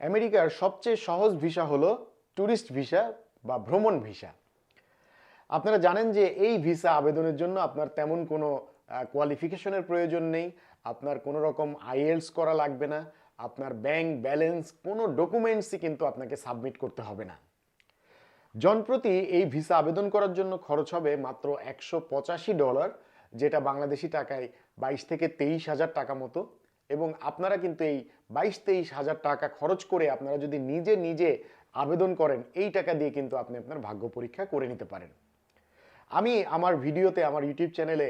আমেরিকার সবচেয়ে সহজ ভিসা হলো ট্যুরিস্ট ভিসা বা ভ্রমণ ভিসা। আপনারা জানেন যে এই ভিসা আবেদনের জন্য আপনার তেমন কোনো কোয়ালিফিকেশনের প্রয়োজন নেই, আপনার কোনো রকম আইএলস করা লাগবে না, আপনার ব্যাংক ব্যালেন্স কোনো ডকুমেন্টসই কিন্তু আপনাকে সাবমিট করতে হবে না। জনপ্রতি এই ভিসা আবেদন করার জন্য খরচ হবে মাত্র একশো পঁচাশি ডলার, যেটা বাংলাদেশি টাকায় বাইশ থেকে তেইশ হাজার টাকা মতো। এবং আপনারা কিন্তু এই বাইশ তেইশ হাজার টাকা খরচ করে আপনারা যদি নিজে নিজে আবেদন করেন, এই টাকা দিয়ে কিন্তু আপনি আপনার ভাগ্য পরীক্ষা করে নিতে পারেন। আমি আমার ভিডিওতে, আমার ইউটিউব চ্যানেলে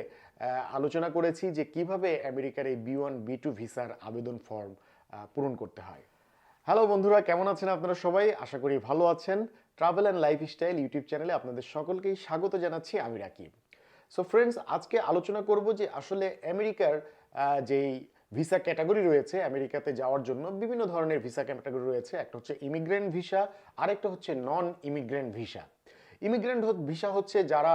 আলোচনা করেছি যে কীভাবে আমেরিকার এই বি ওয়ান, বি টু ভিসার আবেদন ফর্ম পূরণ করতে হয়। হ্যালো বন্ধুরা, কেমন আছেন আপনারা সবাই? আশা করি ভালো আছেন। ট্রাভেল অ্যান্ড লাইফস্টাইল ইউটিউব চ্যানেলে আপনাদের সকলকেই স্বাগত জানাচ্ছি, আমি রাকিব। সো ফ্রেন্ডস আজকে আলোচনা করব যে আসলে আমেরিকার যেই ভিসা ক্যাটাগরি রয়েছে আমেরিকাতে যাওয়ার জন্য। বিভিন্ন ধরনের ভিসা ক্যাটাগরি রয়েছে। একটা হচ্ছে ইমিগ্রেন্ট ভিসা, আরেকটা হচ্ছে non immigrant visa. Immigrant visa হচ্ছে যারা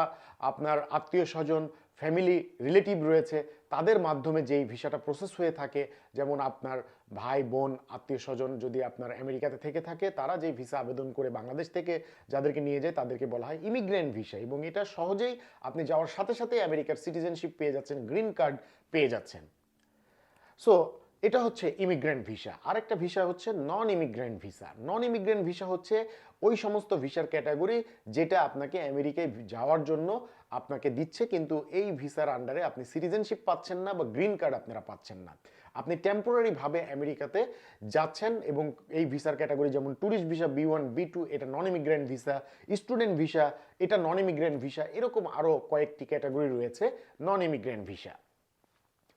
আপনার আত্মীয় স্বজন ফ্যামিলি রিলেটিভ রয়েছে, তাদের মাধ্যমে যেই ভিসাটা প্রসেস হয়ে থাকে, যেমন আপনার ভাই, বোন, আত্মীয় স্বজন যদি আপনার আমেরিকাতে থেকে থাকে, তারা যেই ভিসা আবেদন করে বাংলাদেশ থেকে যাদেরকে নিয়ে যায়, তাদেরকে বলা হয় ইমিগ্রেন্ট ভিসা। এবং এটা সহজেই আপনি যাওয়ার সাথে সাথে আমেরিকার সিটিজেনশিপ পেয়ে যাচ্ছেন গ্রিন কার্ড পেয়ে যাচ্ছেন। সো এটা হচ্ছে ইমিগ্রেন্ট ভিসা আরেকটা ভিসা হচ্ছে non immigrant visa non immigrant visa হচ্ছে ওই সমস্ত ভিসার ক্যাটাগরি যেটা আপনাকে আমেরিকায় যাওয়ার জন্য আপনাকে দিচ্ছে, কিন্তু এই ভিসার আন্ডারে আপনি সিটিজেনশিপ পাচ্ছেন না বা গ্রিন কার্ড আপনারা পাচ্ছেন না। আপনি টেম্পোরারিভাবে আমেরিকাতে যাচ্ছেন এবং এই ভিসার ক্যাটাগরি যেমন tourist visa B one B two এটা non immigrant visa student visa এটা নন ইমিগ্রেন্ট ভিসা এরকম আরও কয়েকটি ক্যাটাগরি রয়েছে নন ইমিগ্রেন্ট ভিসা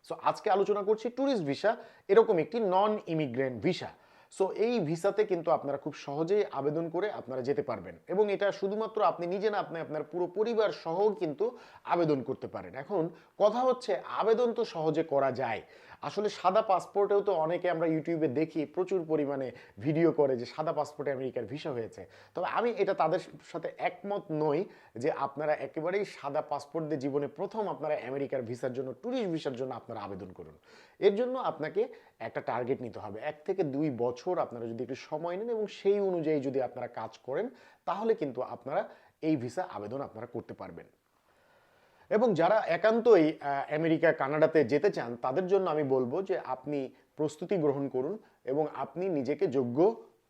সো আজকে আলোচনা করছি ট্যুরিস্ট ভিসা এরকম একটি নন ইমিগ্রেন্ট ভিসা সো এই ভিসাতে কিন্তু আপনারা খুব সহজেই আবেদন করে আপনারা যেতে পারবেন। এবং এটা শুধুমাত্র আপনি নিজে না, আপনি আপনার পুরো পরিবার সহ কিন্তু আবেদন করতে পারেন। এখন, কথা হচ্ছে আবেদন তো সহজে করা যায়। আসলে সাদা পাসপোর্টেও তো অনেকে আমরা ইউটিউবে দেখি, প্রচুর পরিমাণে ভিডিও করে যে সাদা পাসপোর্টে আমেরিকার ভিসা হয়েছে। তবে আমি এটা তাদের সাথে একমত নই যে আপনারা একেবারেই সাদা পাসপোর্ট দিয়ে জীবনে প্রথম আপনারা আমেরিকার ভিসার জন্য ট্যুরিস্ট ভিসার জন্য আপনারা আবেদন করুন। এর জন্য আপনাকে একটা টার্গেট নিতে হবে। এক থেকে দুই বছর আপনারা যদি একটু সময় নেন এবং সেই অনুযায়ী যদি আপনারা কাজ করেন, তাহলে কিন্তু আপনারা এই ভিসা আবেদন আপনারা করতে পারবেন। এবং যারা একান্তই আমেরিকা, কানাডাতে যেতে চান, তাদের জন্য আমি বলব যে আপনি প্রস্তুতি গ্রহণ করুন এবং আপনি নিজেকে যোগ্য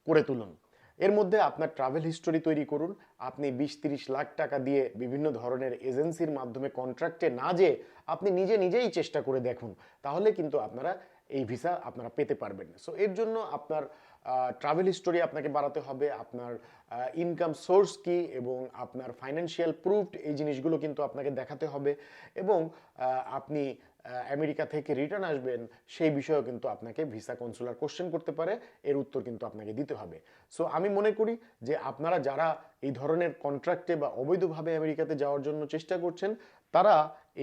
করে তুলুন। এর মধ্যে আপনার ট্রাভেল হিস্টোরি তৈরি করুন। আপনি বিশ তিরিশ লাখ টাকা দিয়ে বিভিন্ন ধরনের এজেন্সির মাধ্যমে কন্ট্রাক্টে না যেয়ে আপনি নিজে নিজেই চেষ্টা করে দেখুন। তাহলে কিন্তু আপনারা এই ভিসা আপনারা পেতে পারবেন সো এর জন্য আপনার ট্রাভেল হিস্টোরি আপনাকে বাড়াতে হবে, আপনার ইনকাম সোর্স কি এবং আপনার ফাইন্যান্সিয়াল প্রুফড এই জিনিসগুলো কিন্তু আপনাকে দেখাতে হবে এবং আপনি আমেরিকা থেকে রিটার্ন আসবেন, সেই বিষয়েও কিন্তু আপনাকে ভিসা কনসুলার কোশ্চেন করতে পারে, এর উত্তর কিন্তু আপনাকে দিতে হবে। সো আমি মনে করি যে আপনারা যারা এই ধরনের কন্ট্রাক্টে বা অবৈধভাবে আমেরিকাতে যাওয়ার জন্য চেষ্টা করছেন, তারা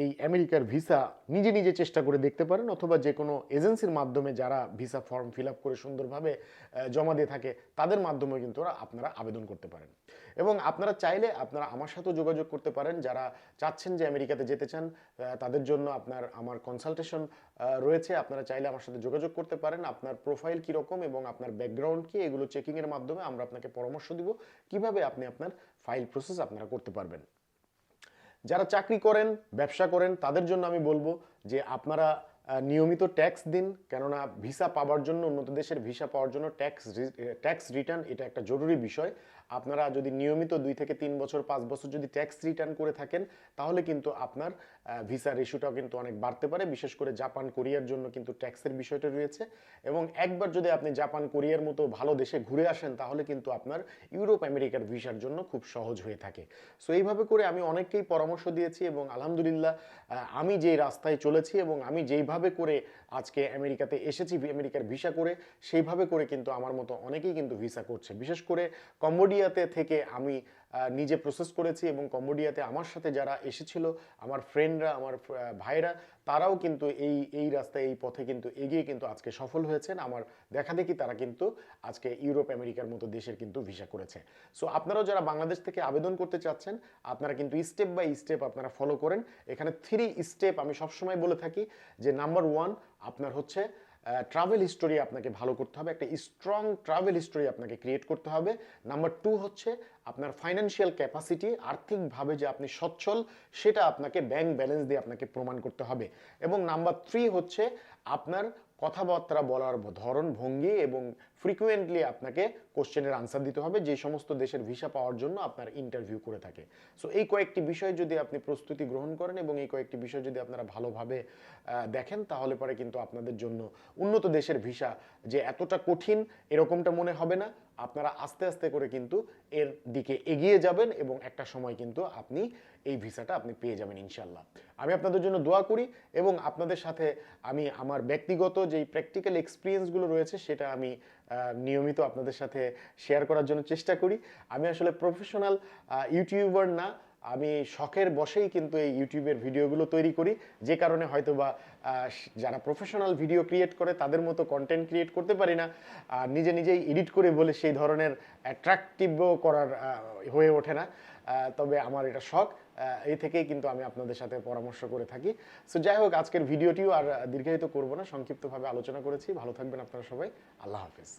এই আমেরিকার ভিসা নিজে নিজে চেষ্টা করে দেখতে পারেন অথবা যে কোনো এজেন্সির মাধ্যমে যারা ভিসা ফর্ম ফিল আপ করে সুন্দরভাবে জমা দিয়ে থাকে, তাদের মাধ্যমে কিন্তু ওরা আপনারা আবেদন করতে পারেন। এবং আপনারা চাইলে আপনারা আমার সাথেও যোগাযোগ করতে পারেন, যারা চাচ্ছেন যে আমেরিকাতে যেতে চান তাদের জন্য আপনার, আমার কনসালটেশন রয়েছে। আপনারা চাইলে আমার সাথে যোগাযোগ করতে পারেন। আপনার প্রোফাইল কীরকম এবং আপনার ব্যাকগ্রাউন্ড কি, এগুলো চেকিংয়ের মাধ্যমে আমরা আপনাকে পরামর্শ দিব। কীভাবে আপনি আপনার ফাইল প্রসেস আপনারা করতে পারবেন? যারা চাকরি করেন, ব্যবসা করেন, তাদের জন্য আমি বলব যে আপনারা নিয়মিত ট্যাক্স দিন। কেননা ভিসা পাওয়ার জন্য, উন্নত দেশের ভিসা পাওয়ার জন্য ট্যাক্স ট্যাক্স রিটার্ন এটা একটা জরুরি বিষয়। আপনারা যদি নিয়মিত দুই থেকে তিন বছর, পাঁচ বছর যদি ট্যাক্স রিটার্ন করে থাকেন, তাহলে কিন্তু আপনার ভিসা রেশুটাও কিন্তু অনেক বাড়তে পারে। বিশেষ করে জাপান কোরিয়ার জন্য কিন্তু ট্যাক্সের বিষয়টা রয়েছে। এবং একবার যদি আপনি জাপান কোরিয়ার মতো ভালো দেশে ঘুরে আসেন, তাহলে কিন্তু আপনার ইউরোপ আমেরিকার ভিসার জন্য খুব সহজ হয়ে থাকে। সো এইভাবে করে আমি অনেককেই পরামর্শ দিয়েছি এবং আলহামদুলিল্লাহ আমি যেই রাস্তায় চলেছি এবং আমি যেইভাবে করে আজকে আমেরিকাতে এসেছি, আমেরিকার ভিসা করে, সেইভাবে করে কিন্তু আমার মতো অনেকেই কিন্তু ভিসা করছে। বিশেষ করে কম্বোডিয়াতে থেকে আমি নিজে প্রসেস করেছি এবং কম্বোডিয়াতে আমার সাথে যারা এসেছিল, আমার ফ্রেন্ডরা আমার ভাইরা তারাও কিন্তু এই এই রাস্তায়, এই পথে কিন্তু এগিয়ে কিন্তু আজকে সফল হয়েছেন। আমার দেখা দেখি তারা কিন্তু আজকে ইউরোপ, আমেরিকার মতো দেশের কিন্তু ভিসা করেছে। সো আপনারাও যারা বাংলাদেশ থেকে আবেদন করতে চাচ্ছেন, আপনারা কিন্তু স্টেপ বাই স্টেপ আপনারা ফলো করেন। এখানে থ্রি স্টেপ আমি সবসময় বলে থাকি যে নাম্বার ওয়ান আপনার হচ্ছে ট্রাভেল হিস্টোরি আপনাকে ভালো করতে হবে, একটা স্ট্রং ট্রাভেল হিস্টোরি আপনাকে ক্রিয়েট করতে হবে। নাম্বার টু হচ্ছে আপনার ফাইন্যান্সিয়াল ক্যাপাসিটি আর্থিকভাবে যে আপনি সচ্ছল, সেটা আপনাকে ব্যাংক ব্যালেন্স দিয়ে আপনাকে প্রমাণ করতে হবে। এবং নাম্বার থ্রি হচ্ছে আপনার কথাবার্তা বলার ধরন ভঙ্গি এবং ফ্রিকুয়েন্টলি আপনাকে কোশ্চেনের আনসার দিতে হবে, যে সমস্ত দেশের ভিসা পাওয়ার জন্য আপনার ইন্টারভিউ করে থাকে। সো এই কয়েকটি বিষয় যদি আপনি প্রস্তুতি গ্রহণ করেন এবং এই কয়েকটি বিষয় যদি আপনারা ভালোভাবে দেখেন, তাহলে পরে কিন্তু আপনাদের জন্য উন্নত দেশের ভিসা যে এতটা কঠিন, এরকমটা মনে হবে না। আপনারা আস্তে আস্তে করে কিন্তু এর দিকে এগিয়ে যাবেন এবং একটা সময় কিন্তু আপনি এই ভিসাটা আপনি পেয়ে যাবেন ইনশাল্লাহ আমি আপনাদের জন্য দোয়া করি এবং আপনাদের সাথে আমি আমার ব্যক্তিগত যেই প্র্যাকটিক্যাল এক্সপিরিয়েন্সগুলো রয়েছে সেটা আমি নিয়মিত আপনাদের সাথে শেয়ার করার জন্য চেষ্টা করি। আমি আসলে প্রফেশনাল ইউটিউবার না আমি শখের বসেই কিন্তু এই ইউটিউবের ভিডিওগুলো তৈরি করি। যে কারণে হয়তো বা যারা প্রফেশনাল ভিডিও ক্রিয়েট করে, তাদের মতো কন্টেন্ট ক্রিয়েট করতে পারি না। আর নিজে নিজেই এডিট করে বলে সেই ধরনের অ্যাট্রাকটিভও করার হয়ে ওঠে না। তবে আমার এটা শখ। এই থেকেই কিন্তু আমি আপনাদের সাথে পরামর্শ করে থাকি। সো যাই হোক, আজকের ভিডিওটিও আর দীর্ঘায়িত করব না। সংক্ষিপ্তভাবে আলোচনা করেছি। ভালো থাকবেন আপনারা সবাই। আল্লাহ হাফেজ।